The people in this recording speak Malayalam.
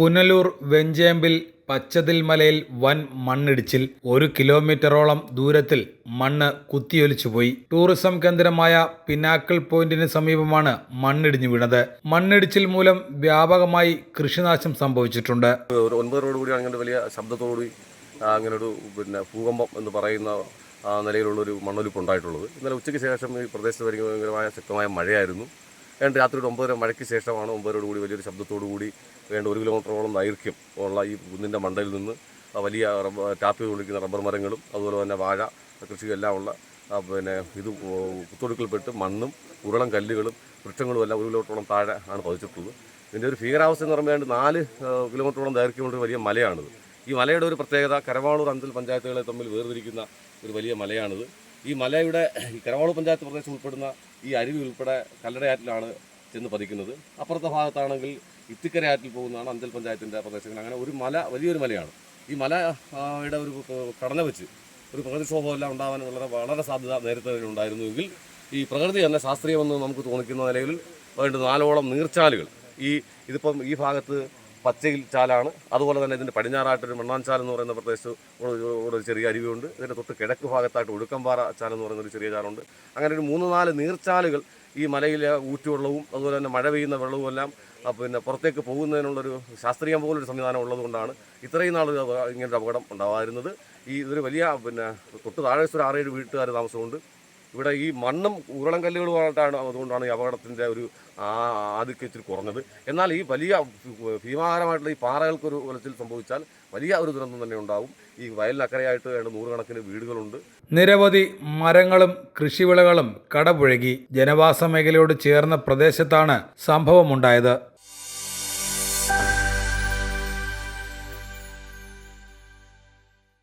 പുനലൂർ വെഞ്ചേമ്പിൽ പച്ചതിൽ മലയിൽ വൻ മണ്ണിടിച്ചിൽ ഒരു കിലോമീറ്ററോളം ദൂരത്തിൽ മണ്ണ് കുത്തിയൊലിച്ചുപോയി. ടൂറിസം കേന്ദ്രമായ പിനാക്കിൾ പോയിന്റിന് സമീപമാണ് മണ്ണിടിഞ്ഞു വീണത്. മണ്ണിടിച്ചിൽ മൂലം വ്യാപകമായി കൃഷിനാശം സംഭവിച്ചിട്ടുണ്ട്. ഒരു ഒൻപതരോട് കൂടി അങ്ങനെ വലിയ ശബ്ദത്തോടുകൂടി അങ്ങനെ ഒരു പിന്നെ ഭൂകമ്പം എന്ന് പറയുന്ന നിലയിലുള്ളൊരു മണ്ണൊലിപ്പ് ഉണ്ടായിട്ടുള്ളത്. ഇന്നലെ ഉച്ചയ്ക്ക് ശേഷം ഈ പ്രദേശത്ത് ഭയങ്കരമായ ശക്തമായ മഴയായിരുന്നു. ഏതാണ്ട് രാത്രി ഒരു ഒമ്പതര മഴയ്ക്ക് ശേഷമാണ് ഒമ്പതരോട് കൂടി വലിയൊരു ശബ്ദത്തോടു കൂടി വേണ്ട ഒരു കിലോമീറ്ററോളം ദൈർഘ്യം ഉള്ള ഈ കുന്നിന്റെ മണ്ടയിൽ നിന്ന് വലിയ റബ്ബർ ടാപ്പ് വിളിക്കുന്ന റബ്ബർ മരങ്ങളും അതുപോലെ തന്നെ വാഴ കൃഷിയെല്ലാം ഉള്ള പിന്നെ ഇത് കുത്തൊടുക്കൽപ്പെട്ട് മണ്ണും ഉരുളം കല്ലുകളും വൃക്ഷങ്ങളും എല്ലാം ഒരു കിലോമീറ്ററോളം താഴെ ആണ് പതിച്ചിട്ടുള്ളത്. ഇതിന്റെ ഒരു ഭീകരാവസ്ഥ എന്ന് പറയുമ്പോൾ നാല് കിലോമീറ്ററോളം ദൈർഘ്യമുള്ള വലിയ മലയാണിത്. ഈ മലയുടെ ഒരു പ്രത്യേകത കരവാളൂർ അഞ്ചൽ പഞ്ചായത്തുകളെ തമ്മിൽ വേർതിരിക്കുന്ന ഒരു വലിയ മലയാണിത്. ഈ മലയുടെ ഈ കരവാളൂർ പഞ്ചായത്ത് പ്രദേശം ഉൾപ്പെടുന്ന ഈ അരുവി ഉൾപ്പെടെ കല്ലടയാറ്റിലാണ് ചെന്ന് പതിക്കുന്നത്. അപ്പുറത്തെ ഭാഗത്താണെങ്കിൽ ഇത്തിക്കരയാറ്റിൽ പോകുന്നതാണ് അഞ്ചൽ പഞ്ചായത്തിന്റെ പ്രദേശങ്ങൾ. അങ്ങനെ ഒരു മല വലിയൊരു മലയാണ്. ഈ മലയുടെ ഒരു കടന വെച്ച് ഒരു പ്രകൃതിക്ഷോഭം എല്ലാം ഉണ്ടാവാൻ വളരെ വളരെ സാധ്യത നേരത്തെ ഉണ്ടായിരുന്നുവെങ്കിൽ ഈ പ്രകൃതി തന്നെ ശാസ്ത്രീയമെന്ന് നമുക്ക് തോന്നിക്കുന്ന നിലയിൽ വേണ്ട നാലോളം നീർച്ചാലുകൾ. ഈ ഇതിപ്പം ഈ ഭാഗത്ത് പച്ചയിൽ ചാലാണ് അതുപോലെ തന്നെ ഇതിന്റെ പടിഞ്ഞാറായിട്ടൊരു മണ്ണാൻചാൽ എന്ന് പറയുന്ന പ്രദേശത്ത് ഒരു- ചെറിയ അരുവിയുണ്ട്. ഇതിന്റെ തൊട്ട് കിഴക്ക് ഭാഗത്തായിട്ട് ഒടുക്കമ്പാറ ചാൽ എന്ന് പറയുന്ന ഒരു ചെറിയ ചാലുണ്ട്. അങ്ങനെ ഒരു മൂന്ന് നാല് നീർച്ചാലുകൾ ഈ മലയിലെ ഊറ്റുവെള്ളവും അതുപോലെ തന്നെ മഴ പെയ്യുന്ന വെള്ളവും എല്ലാം പിന്നെ പുറത്തേക്ക് പോകുന്നതിനുള്ളൊരു ശാസ്ത്രീയം പോലൊരു സംവിധാനം ഉള്ളതുകൊണ്ടാണ് ഇത്രയും നാൾ ഇങ്ങനൊരു അപകടം ഉണ്ടാവാതിരുന്നത്. ഈ ഇതൊരു വലിയ പിന്നെ തൊട്ട് താഴെ ഒരു ആറേഴ് വീട്ടുകാർ താമസമുണ്ട്. ഇവിടെ ഈ മണ്ണും ഉരുളം കല്ലുകളുമായിട്ടാണ് അതുകൊണ്ടാണ് ഈ അപകടത്തിന്റെ ഒരു ആധിക്യം ഇച്ചിരി കുറഞ്ഞത്. എന്നാൽ ഈ വലിയ ഭീമാകരമായിട്ടുള്ള ഈ പാറകൾക്കൊരു ഉലച്ചിൽ സംഭവിച്ചാൽ വലിയ ഒരു ദുരന്തം തന്നെ ഉണ്ടാവും. ഈ വയലിനക്കരയായിട്ട് വേണ്ട നൂറുകണക്കിന് വീടുകളുണ്ട്. നിരവധി മരങ്ങളും കൃഷിവിളകളും കടപുഴകി ജനവാസ മേഖലയോട് ചേർന്ന പ്രദേശത്താണ് സംഭവമുണ്ടായത്.